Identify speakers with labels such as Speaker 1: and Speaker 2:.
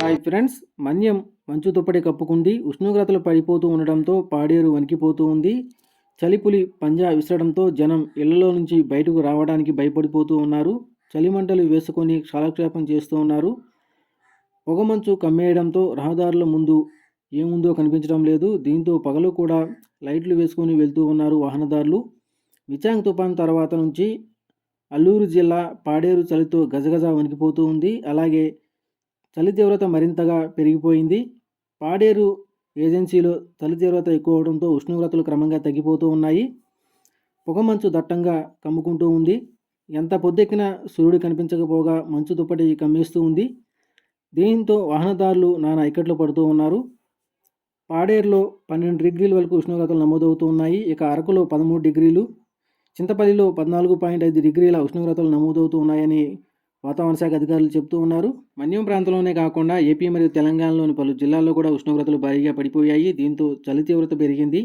Speaker 1: Hi friends మన్యం మంచు దుప్పటి కప్పుకుంది ఉష్ణోగ్రతలు పడిపోతూ ఉండడంతో పాడేరు వణికిపోతూ ఉంది. చలిపులి పంజా విసరడంతో జనం ఇళ్ళలో నుంచి బయటకు రావడానికి భయపడిపోతూ ఉన్నారు. చలిమంటలు వేసుకొని కాలక్షేపం చేస్తూ ఉన్నారు. పొగమంచు కమ్మేయడంతో రహదారుల ముందు ఏముందో కనిపించడం లేదు. దీంతో పగలు కూడా లైట్లు వేసుకొని వెళ్తూ ఉన్నారు వాహనదారులు. విచాంగ్ తుఫాన్ తర్వాత నుంచి అల్లూరు జిల్లా పాడేరు చలితో గజగజ వణికిపోతూ ఉంది. అలాగే చలి తీవ్రత మరింతగా పెరిగిపోయింది. పాడేరు ఏజెన్సీలో చలి తీవ్రత ఎక్కువ అవడంతో ఉష్ణోగ్రతలు క్రమంగా తగ్గిపోతూ ఉన్నాయి. పొగమంచు దట్టంగా కమ్ముకుంటూ ఉంది. ఎంత పొద్దెక్కినా సూర్యుడు కనిపించకపోగా మంచు దుప్పటి కమ్మేస్తూ ఉంది. దీంతో వాహనదారులు నానా ఇక్కట్లు పడుతూ ఉన్నారు. పాడేరులో పన్నెండు డిగ్రీల వరకు ఉష్ణోగ్రతలు నమోదవుతూ ఉన్నాయి. ఇక అరకులో పదమూడు డిగ్రీలు చింతపల్లిలో పద్నాలుగు పాయింట్ ఐదు డిగ్రీల ఉష్ణోగ్రతలు నమోదవుతూ ఉన్నాయని వాతావరణ శాఖ అధికారులు చెబుతూ ఉన్నారు. మన్యం ప్రాంతంలోనే కాకుండా ఏపీ మరియు తెలంగాణలోని పలు జిల్లాల్లో కూడా ఉష్ణోగ్రతలు భారీగా పడిపోయాయి. దీంతో చలి తీవ్రత పెరిగింది.